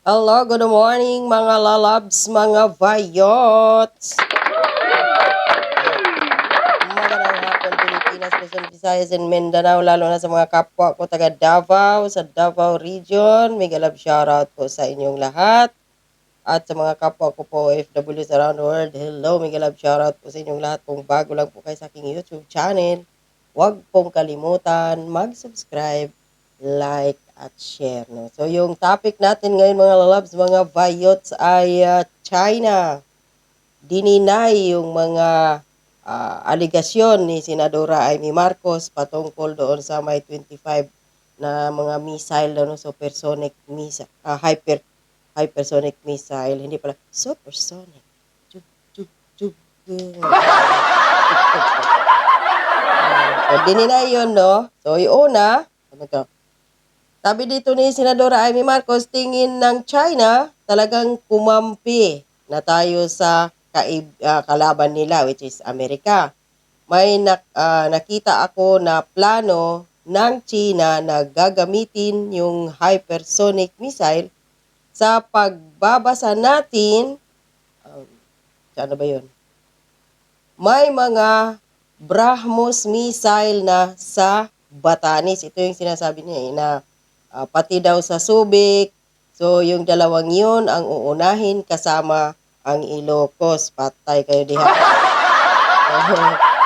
Hello, good morning mga lalabs, mga vayots! Magandang hapon Pilipinas, Luzon, Visayas, and Mindanao, lalo na sa mga kapwa ko taga Davao, sa Davao region. Mega love shoutout po sa inyong lahat. At sa mga kapwa ko po OFWs around the world, hello, mega love shoutout po sa inyong lahat. Kung bago lang po kayo sa aking YouTube channel, huwag pong kalimutan mag-subscribe, like, at share. No? So, yung topic natin ngayon mga lalabs, mga vayots ay ah, China. Dininay yung mga ah, aligasyon ni Senadora Amy Marcos patungkol doon sa may 25 na mga missile daw, no? supersonic missile, ah, hyper hypersonic missile, hindi pala supersonic. Chug, chug, chug. so, dininay yun, no? So, yung una, ano? Sabi dito ni Senadora Amy Marcos, tingin ng China talagang kumampi na tayo sa kaib, ah, kalaban nila which is Amerika. May nak, ah, nakita ako na plano ng China na gagamitin yung hypersonic missile sa pagbabasa natin um, ano ba yun? May mga Brahmos missile na sa Batanes. Ito yung sinasabi niya eh, na Ah, pati daw sa Subic. So, yung dalawang yun ang uunahin kasama ang Ilocos. Patay kayo diha. So,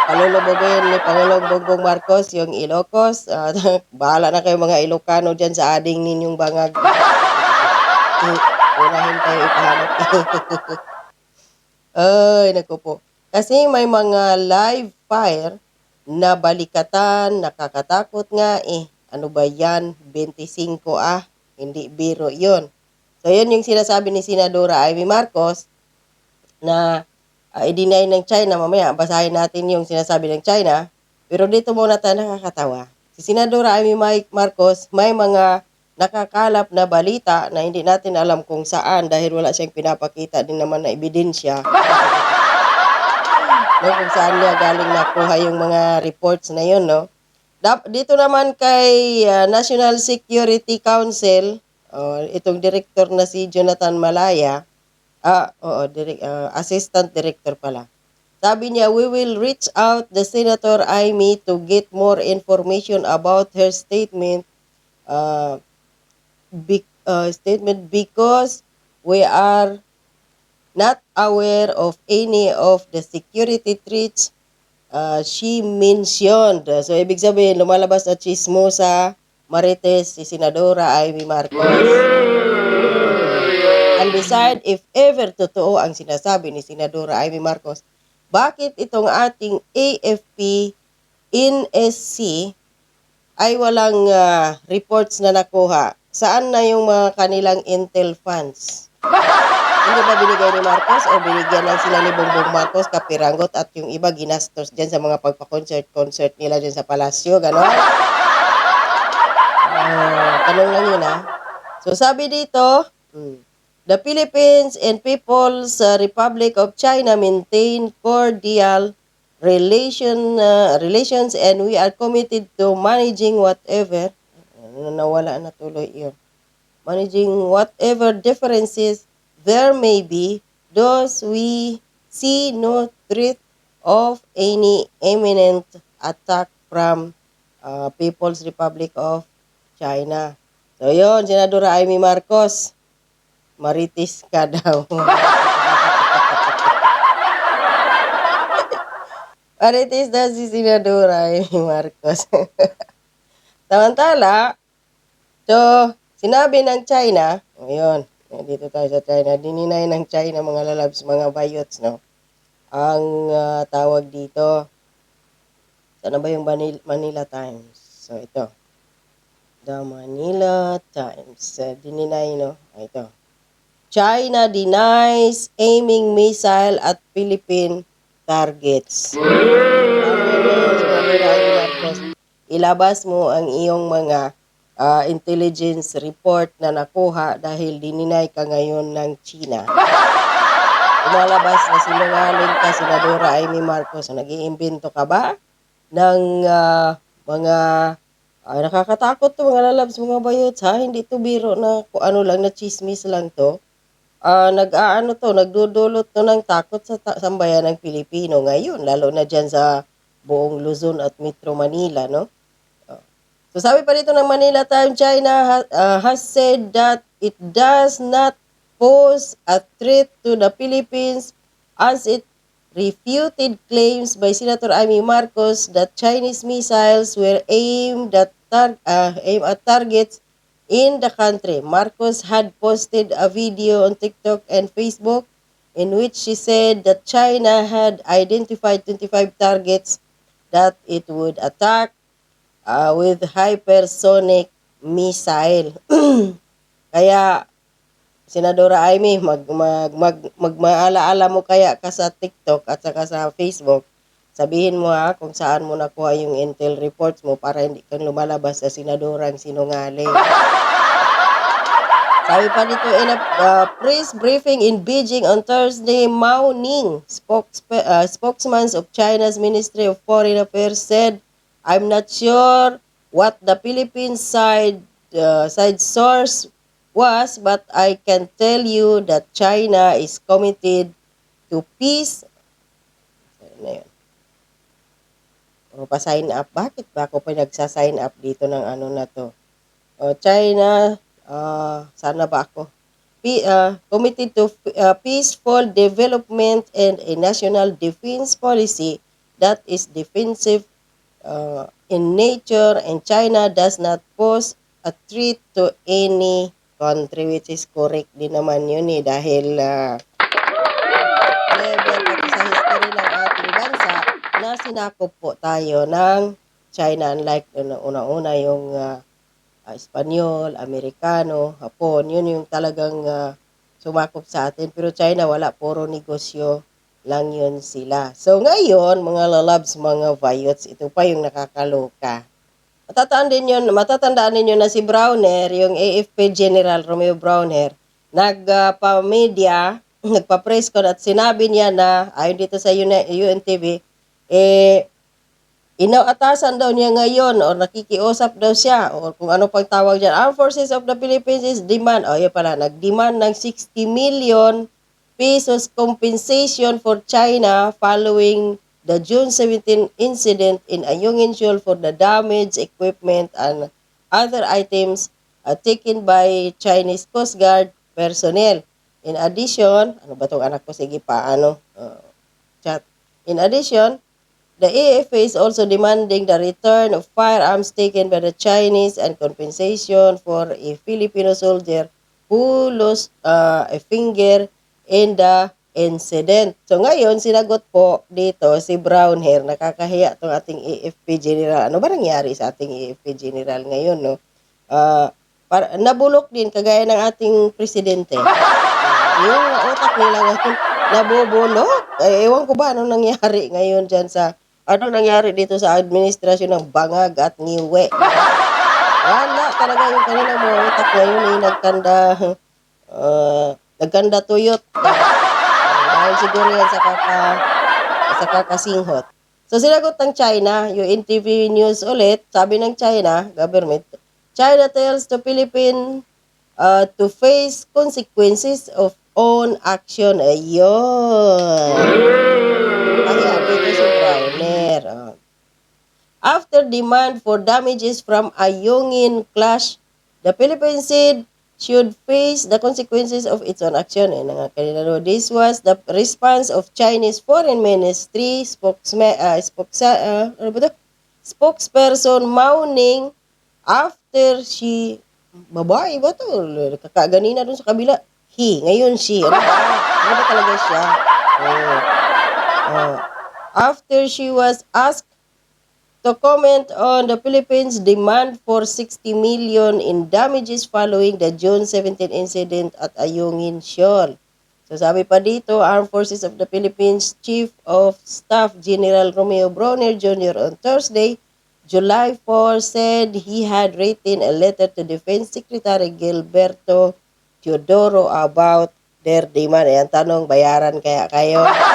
palulubogin ni Pangulong Bongbong Marcos yung Ilocos. Ah, bahala na kayo mga Ilocano dyan sa ading ninyong bangag. Unahin tayo ipahanap. Ay, naku po. Kasi may mga live fire na balikatan, nakakatakot nga eh. Ano ba yan? 25 ah. Hindi biro yon. So, yun yung sinasabi ni Senadora Amy Marcos na uh, i-deny ng China. Mamaya, basahin natin yung sinasabi ng China. Pero dito muna tayo nakakatawa. Si Senadora Amy Mike Marcos may mga nakakalap na balita na hindi natin alam kung saan dahil wala siyang pinapakita din naman na ebidensya. no, kung saan niya galing nakuha yung mga reports na yun, no? Dito naman kay ah, National Security Council, oh, itong director na si Jonathan Malaya, ah, oo, direct, ah, assistant director pala. Sabi niya, we will reach out the Senator Amy to get more information about her statement uh, be, uh, statement because we are not aware of any of the security threats uh, she mentioned. So, ibig sabihin, lumalabas na chismosa, marites, si Senadora Amy Marcos. And beside, if ever totoo ang sinasabi ni Senadora Amy Marcos, bakit itong ating AFP NSC ay walang ah, reports na nakuha? Saan na yung mga kanilang intel funds? Hindi ba binigay ni Marcos o binigyan lang sila ni Bongbong Marcos, Kapiranggot at yung iba ginastos dyan sa mga pagpa-concert-concert nila dyan sa palasyo, gano'n? Ah, tanong lang yun ah. So sabi dito, hmm, the Philippines and People's uh, Republic of China maintain cordial relation uh, relations and we are committed to managing whatever ano, nawala na tuloy yun managing whatever differences there may be, thus we see no threat of any imminent attack from uh, People's Republic of China. So yun, Senadora Amy Marcos, maritis ka daw. maritis daw si Senadora Amy Marcos. Samantala, so, sinabi ng China, ngayon, dito tayo sa China, dininay ng China mga lalabs, mga bayots, no? Ang ah, tawag dito, sana ba yung Manila, Manila Times? So, ito. The Manila Times. Uh, dininay, no? Ah, Ito. China denies aiming missile at Philippine targets. Ilabas mo ang iyong mga ah, intelligence report na nakuha dahil dininay ka ngayon ng China. Umalabas na sinungaling ka, Senadora Amy Marcos. Nag-iimbento ka ba ng ah, mga Ay, nakakatakot 'to mga lalabs, mga bayots, ha. Hindi 'to biro na kung ano lang, na tsismis lang 'to. Ah, nag-aano 'to, nagdudulot 'to ng takot sa ta sambayanang Pilipino ngayon, lalo na diyan sa buong Luzon at Metro Manila, 'no. So sabi pa dito ng Manila Time, China ah, has said that it does not pose a threat to the Philippines as it refuted claims by Senator Amy Marcos that Chinese missiles were aimed at, tar- uh, aimed at targets in the country. Marcos had posted a video on TikTok and Facebook in which she said that China had identified 25 targets that it would attack uh, with hypersonic missile. Kaya Senadora Amy, mag, mag, mag, magmaalaala mo kaya ka sa TikTok at saka sa Facebook. Sabihin mo ha kung saan mo nakuha yung intel reports mo para hindi ka lumalabas sa senadorang sinungaling. Sabi pa dito, in a uh, press briefing in Beijing on Thursday, Mao Ning, spokespe- uh, spokesman of China's Ministry of Foreign Affairs, said, I'm not sure what the Philippine side uh, side source was, but I can tell you that China is committed to peace. Ano pa-sign up. Bakit ba ako pa nagsa-sign up dito ng ano na to? O, China, ah, sana ba ako? P, ah, committed to ah, peaceful development and a national defense policy that is defensive uh, in nature and China does not pose a threat to any country which is correct din naman yun eh dahil uh, level pati sa history ng ating bansa na sinakop po tayo ng China unlike una- una-una yung uh, uh, Espanyol, Amerikano, Hapon, yun yung talagang uh, sumakop sa atin. Pero China wala, puro negosyo lang yun sila. So ngayon, mga lalabs, mga vayots, ito pa yung nakakaloka. Matatandaan din yun, matatandaan ninyo na si Browner, yung AFP General Romeo Browner, nagpa-media, nagpa-press con at sinabi niya na, ayon dito sa UNTV, eh, inaatasan daw niya ngayon o nakikiusap daw siya o kung ano pang tawag dyan. Armed Forces of the Philippines is demand, o yun pala, nag-demand ng 60 million pesos compensation for China following the June 17 incident in Ayungin Shoal for the damaged equipment and other items uh, taken by Chinese Coast Guard personnel. In addition, ano ba tong anak ko? Sige pa, ano? Uh, chat. In addition, The AFA is also demanding the return of firearms taken by the Chinese and compensation for a Filipino soldier who lost uh, a finger in the incident. So ngayon, sinagot po dito si Brown Hair, nakakahiya itong ating AFP General. Ano ba nangyari sa ating AFP General ngayon, no? Uh, para, nabulok din, kagaya ng ating presidente. Uh, yung utak nila ngayon, nabubulok. Eh, ewan ko ba anong nangyari ngayon dyan sa ano nangyari dito sa administrasyon ng bangag at ngiwe? Wala talaga yung kanilang mga utak ngayon ay nagkanda, uh, nagkanda tuyot. Dahil siguro yan sa, kaka, sa kakasinghot. So sinagot ng China, yung NTV News ulit, sabi ng China, government, China tells the Philippine uh, to face consequences of own action. Ayun. Ayan, dito si Browner. Oh. After demand for damages from a Yongin clash, the Philippines said should face the consequences of its own action. Eh, nga kanina no. This was the response of Chinese Foreign Ministry spokesman, uh, spokesa, uh, ano ba to? spokesperson Mao Ning after she babae ba to? Kakaganina dun sa kabila. He, ngayon she. Ano ba? Ano ba talaga siya? Oh. Uh, after she was asked to comment on the Philippines' demand for 60 million in damages following the June 17 incident at Ayungin Shoal. So sabi pa dito, Armed Forces of the Philippines Chief of Staff General Romeo Bronner Jr. on Thursday, July 4, said he had written a letter to Defense Secretary Gilberto Teodoro about their demand. Ayan, tanong, bayaran kaya kayo?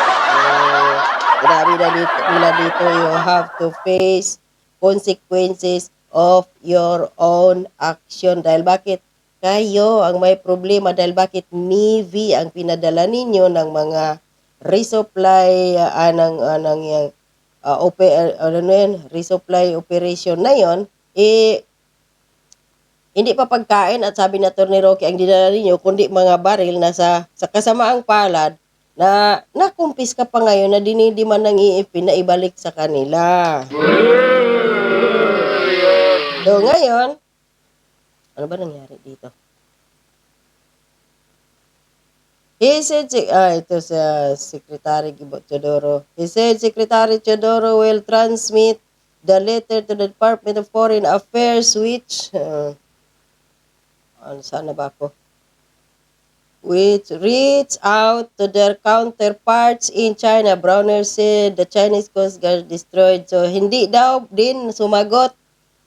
Uh, Sinabi na dito, nila dito, you have to face consequences of your own action. Dahil bakit? Kayo ang may problema dahil bakit Navy ang pinadala ninyo ng mga resupply uh, anang anang yung uh, ope, uh, ano yun, resupply operation na yon eh hindi pa pagkain at sabi na Tony Roque ang dinala ninyo kundi mga baril na sa, sa kasamaang palad na nakumpis ka pa ngayon na dinidiman ng iipin na ibalik sa kanila. So ngayon, ano ba nangyari dito? He said, ah, ito sa Secretary Gibo Teodoro. He said, Secretary Teodoro will transmit the letter to the Department of Foreign Affairs which, uh, ano, sana ba ako? Which reach out to their counterparts in China. Browner said the Chinese Coast Guard destroyed. So, hindi daw din sumagot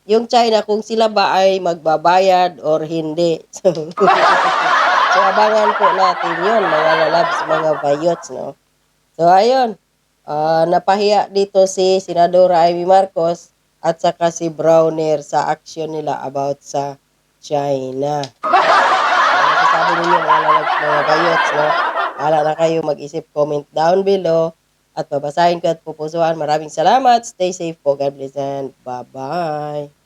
yung China kung sila ba ay magbabayad or hindi. So, so abangan po natin yun, mga lalabs, mga bayots, no? So, ayun. Ah, napahiya dito si Senadora Amy Marcos at saka si Browner sa action nila about sa China. Sasabi ninyo mga lalabs, mga bayots, no? Wala na kayo mag-isip, comment down below at babasahin ko at pupusuan. Maraming salamat. Stay safe po. God bless and bye-bye.